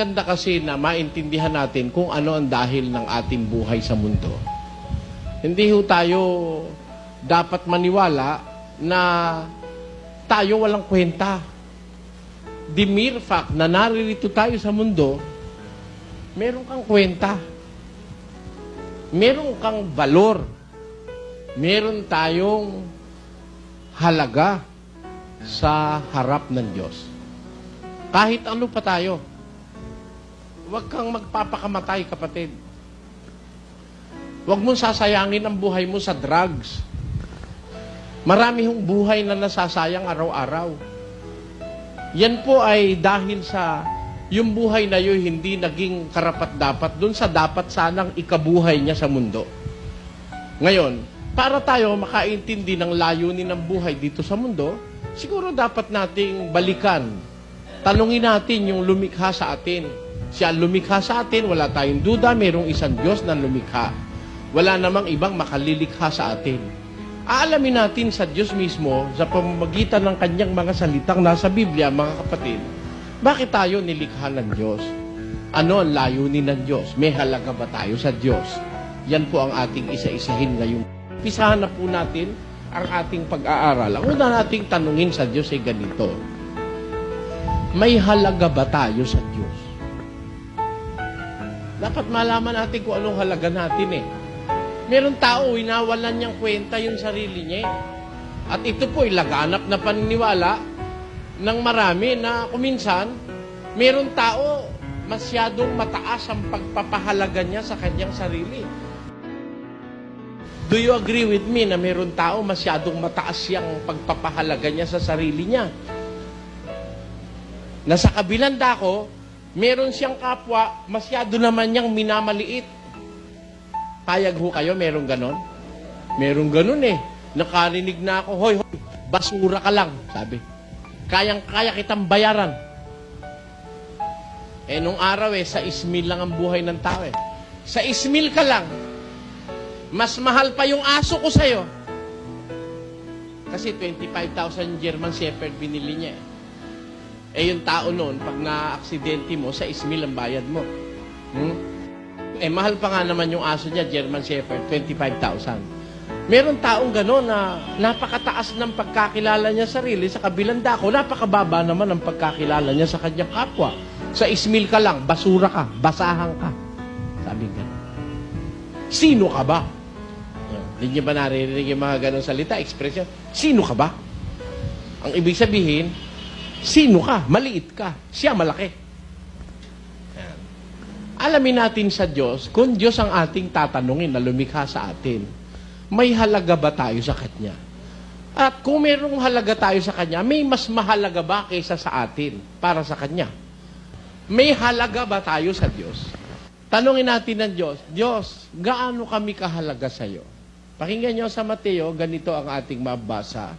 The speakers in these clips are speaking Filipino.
napakaganda kasi na maintindihan natin kung ano ang dahil ng ating buhay sa mundo. Hindi ho tayo dapat maniwala na tayo walang kwenta. The mere fact na naririto tayo sa mundo, meron kang kwenta. Meron kang valor. Meron tayong halaga sa harap ng Diyos. Kahit ano pa tayo. Huwag kang magpapakamatay, kapatid. Huwag mong sasayangin ang buhay mo sa drugs. Marami hong buhay na nasasayang araw-araw. Yan po ay dahil sa yung buhay na yun hindi naging karapat-dapat dun sa dapat sanang ikabuhay niya sa mundo. Ngayon, para tayo makaintindi ng layunin ng buhay dito sa mundo, siguro dapat nating balikan. Tanungin natin yung lumikha sa atin. Siya lumikha sa atin, wala tayong duda, mayroong isang Diyos na lumikha. Wala namang ibang makalilikha sa atin. Aalamin natin sa Diyos mismo, sa pamamagitan ng kanyang mga salitang nasa Biblia, mga kapatid, bakit tayo nilikha ng Diyos? Ano ang layunin ng Diyos? May halaga ba tayo sa Diyos? Yan po ang ating isa-isahin ngayong. Pisahan na po natin ang ating pag-aaral. Ang una nating tanungin sa Diyos ay ganito. May halaga ba tayo sa Diyos? Dapat malaman natin kung anong halaga natin eh. Meron tao, winawalan niyang kwenta yung sarili niya eh. At ito po ay laganap na paniniwala ng marami na kuminsan, meron tao masyadong mataas ang pagpapahalaga niya sa kanyang sarili. Do you agree with me na meron tao masyadong mataas yung pagpapahalaga niya sa sarili niya? Na sa kabilang dako, meron siyang kapwa, masyado naman niyang minamaliit. Payag ho kayo, meron ganon? Meron ganon eh. Nakarinig na ako, hoy, hoy, basura ka lang, sabi. Kayang-kaya kitang bayaran. Eh, nung araw eh, sa ismil lang ang buhay ng tao eh. Sa ismil ka lang, mas mahal pa yung aso ko sa'yo. Kasi 25,000 German Shepherd binili niya eh. Eh, yung tao noon, pag na-aksidente mo, sa ismil ang bayad mo. Hmm? Eh, mahal pa nga naman yung aso niya, German Shepherd, 25,000. Meron taong gano'n na napakataas ng pagkakilala niya sa sarili sa kabilang dako, napakababa naman ang pagkakilala niya sa kanyang kapwa. Sa ismil ka lang, basura ka, basahan ka. Sabi gano'n. Sino ka ba? Hindi niyo ba naririnig yung mga ganong salita, expression? Sino ka ba? Ang ibig sabihin, sino ka? Maliit ka. Siya malaki. Yan. Alamin natin sa Diyos, kung Diyos ang ating tatanungin na lumikha sa atin, may halaga ba tayo sa Kanya? At kung mayroong halaga tayo sa Kanya, may mas mahalaga ba kaysa sa atin para sa Kanya? May halaga ba tayo sa Diyos? Tanungin natin ng Diyos, Diyos, gaano kami kahalaga sa iyo? Pakinggan niyo sa Mateo, ganito ang ating mabasa.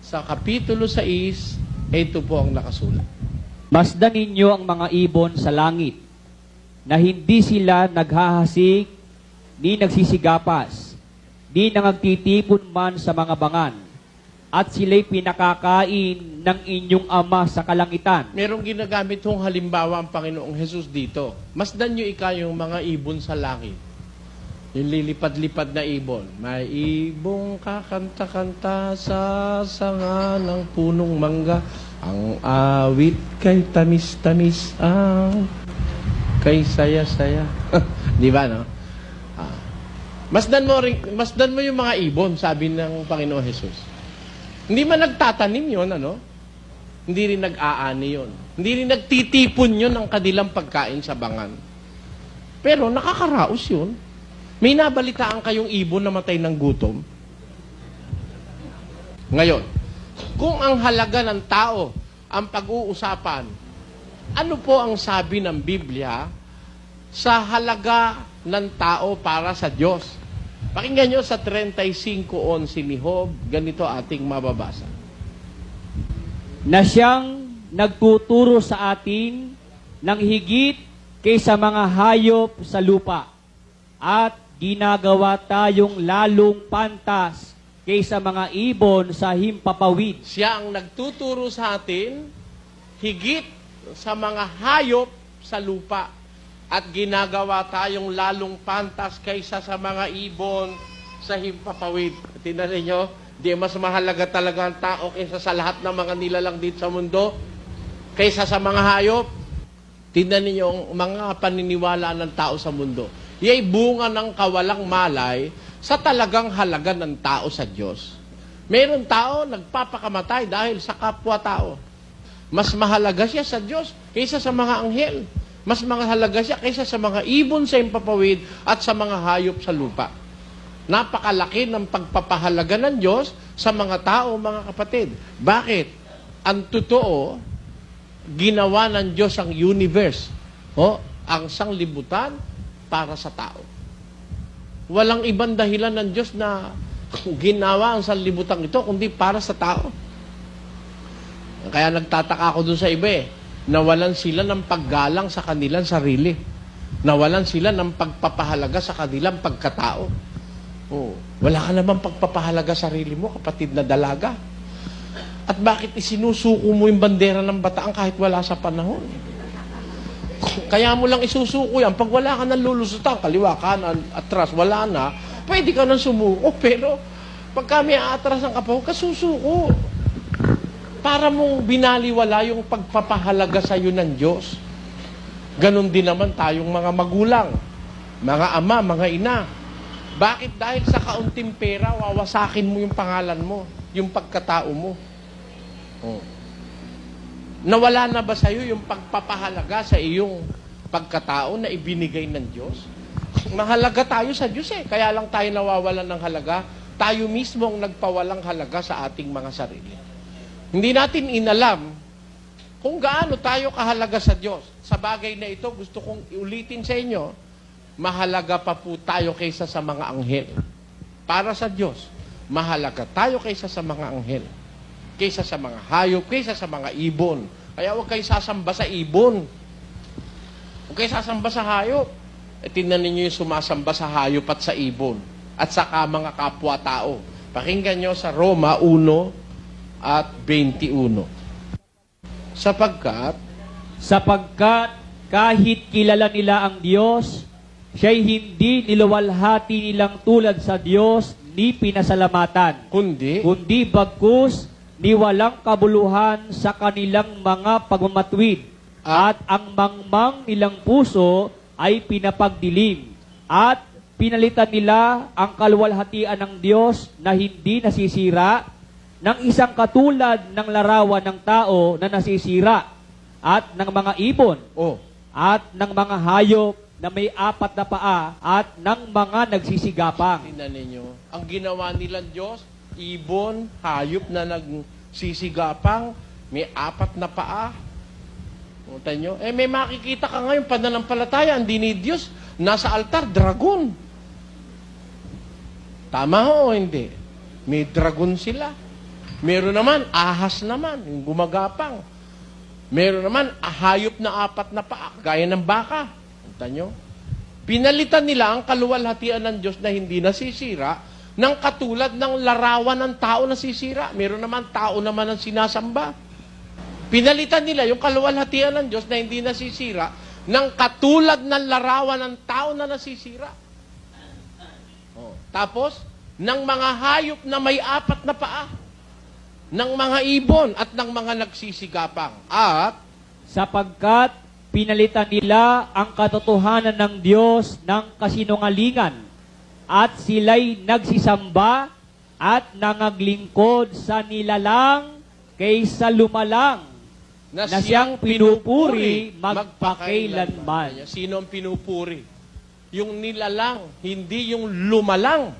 Sa Kapitulo 6, ito po ang nakasulat. Masdan ninyo ang mga ibon sa langit, na hindi sila naghahasik, ni nagsisigapas, ni nangagtitipon man sa mga bangan, at sila'y pinakakain ng inyong ama sa kalangitan. Merong ginagamit hong halimbawa ang Panginoong Jesus dito. Masdan nyo ika yung mga ibon sa langit. Yung lilipad-lipad na ibon. May ibong kakanta-kanta sa sanga ng punong mangga. Ang awit kay tamis-tamis ang kay saya-saya. Di ba, no? Ah. Masdan mo, rin, masdan mo yung mga ibon, sabi ng Panginoong Jesus. Hindi man nagtatanim yon ano? Hindi rin nag-aani yon. Hindi rin nagtitipon yon ng kanilang pagkain sa bangan. Pero nakakaraos yun. May nabalitaan kayong ibon na matay ng gutom? Ngayon, kung ang halaga ng tao ang pag-uusapan, ano po ang sabi ng Biblia sa halaga ng tao para sa Diyos? Pakinggan nyo sa 35.11 ni Job, ganito ating mababasa. na siyang nagtuturo sa atin ng higit kaysa mga hayop sa lupa at ginagawa tayong lalong pantas kaysa mga ibon sa himpapawid. Siya ang nagtuturo sa atin higit sa mga hayop sa lupa. At ginagawa tayong lalong pantas kaysa sa mga ibon sa himpapawid. Tingnan ninyo, di mas mahalaga talaga ang tao kaysa sa lahat ng mga nilalang dito sa mundo, kaysa sa mga hayop. Tingnan ninyo ang mga paniniwala ng tao sa mundo. Yay bunga ng kawalang malay sa talagang halaga ng tao sa Diyos. Meron tao nagpapakamatay dahil sa kapwa-tao. Mas mahalaga siya sa Diyos kaysa sa mga anghel. Mas mahalaga siya kaysa sa mga ibon sa impapawid at sa mga hayop sa lupa. Napakalaki ng pagpapahalaga ng Diyos sa mga tao, mga kapatid. Bakit? Ang totoo, ginawa ng Diyos ang universe, o, ang sanglibutan para sa tao. Walang ibang dahilan ng Diyos na ginawa ang sanlibutan ito, kundi para sa tao. Kaya nagtataka ako dun sa iba eh. Nawalan sila ng paggalang sa kanilang sarili. Nawalan sila ng pagpapahalaga sa kanilang pagkatao. Oh, wala ka naman pagpapahalaga sa sarili mo, kapatid na dalaga. At bakit isinusuko mo yung bandera ng bataan kahit wala sa panahon? Kaya mo lang isusuko yan. Pag wala ka nang lulusutan, kaliwa, kanan, atras, wala na, pwede ka nang sumuko. Pero pag kami aatras ng kapaw, kasusuko. Para mong binaliwala yung pagpapahalaga sa iyo ng Diyos. Ganon din naman tayong mga magulang, mga ama, mga ina. Bakit dahil sa kaunting pera, wawasakin mo yung pangalan mo, yung pagkatao mo? Oh. Nawala na ba sa iyo yung pagpapahalaga sa iyong pagkatao na ibinigay ng Diyos? Mahalaga tayo sa Diyos eh. Kaya lang tayo nawawalan ng halaga. Tayo mismo ang nagpawalang halaga sa ating mga sarili. Hindi natin inalam kung gaano tayo kahalaga sa Diyos. Sa bagay na ito, gusto kong iulitin sa inyo, mahalaga pa po tayo kaysa sa mga anghel. Para sa Diyos, mahalaga tayo kaysa sa mga anghel. Kaysa sa mga hayop, kaysa sa mga ibon. Kaya huwag kayo sasamba sa ibon. Huwag kayo sasamba sa hayop. E tingnan ninyo yung sumasamba sa hayop at sa ibon. At saka mga kapwa-tao. Pakinggan nyo sa Roma 1 at 21. Sapagkat, Sapagkat kahit kilala nila ang Diyos, siya'y hindi niluwalhati nilang tulad sa Diyos ni pinasalamatan, kundi, kundi bagkus ni walang kabuluhan sa kanilang mga pagmamatwid, at ang mangmang nilang puso ay pinapagdilim, at pinalitan nila ang kaluwalhatian ng Diyos na hindi nasisira ng isang katulad ng larawan ng tao na nasisira at ng mga ibon oh, at ng mga hayop na may apat na paa at ng mga nagsisigapang. tingnan ninyo, ang ginawa nilang Diyos, ibon, hayop na nagsisigapang, may apat na paa. Punta nyo, eh may makikita ka ngayon, pananampalataya, hindi ni Diyos, nasa altar, dragon. Tama ho hindi? May dragon sila. Meron naman, ahas naman, yung gumagapang. Meron naman, ahayop na apat na paa, gaya ng baka. Punta nyo. Pinalitan nila ang kaluwalhatian ng Diyos na hindi nasisira ng katulad ng larawan ng tao na sisira. Meron naman tao naman ang sinasamba. Pinalitan nila yung kaluwalhatian ng Diyos na hindi nasisira ng katulad ng larawan ng tao na nasisira. Oh. Tapos, ng mga hayop na may apat na paa, ng mga ibon at ng mga nagsisigapang. At, sapagkat pinalitan nila ang katotohanan ng Diyos ng kasinungalingan at sila'y nagsisamba at nangaglingkod sa nilalang kaysa lumalang na siyang pinupuri magpakailanman. Sino ang pinupuri? Yung nilalang, hindi yung lumalang.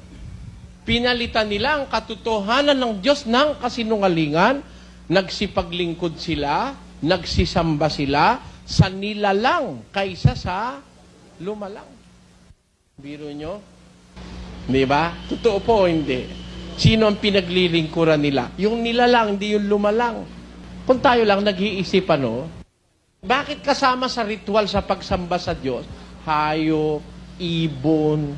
Pinalitan nila ang katotohanan ng Diyos ng kasinungalingan, nagsipaglingkod sila, nagsisamba sila sa nilalang kaysa sa lumalang. Biro nyo? Di ba? Totoo po hindi? Sino ang pinaglilingkuran nila? Yung nilalang, hindi yung lumalang. Kung tayo lang nag-iisip ano, bakit kasama sa ritual sa pagsamba sa Diyos, hayop, ibon,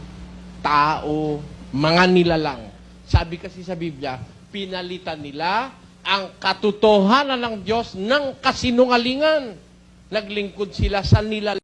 tao, mga nilalang. Sabi kasi sa Biblia, pinalitan nila ang katotohanan ng Diyos ng kasinungalingan. naglingkod sila sa nila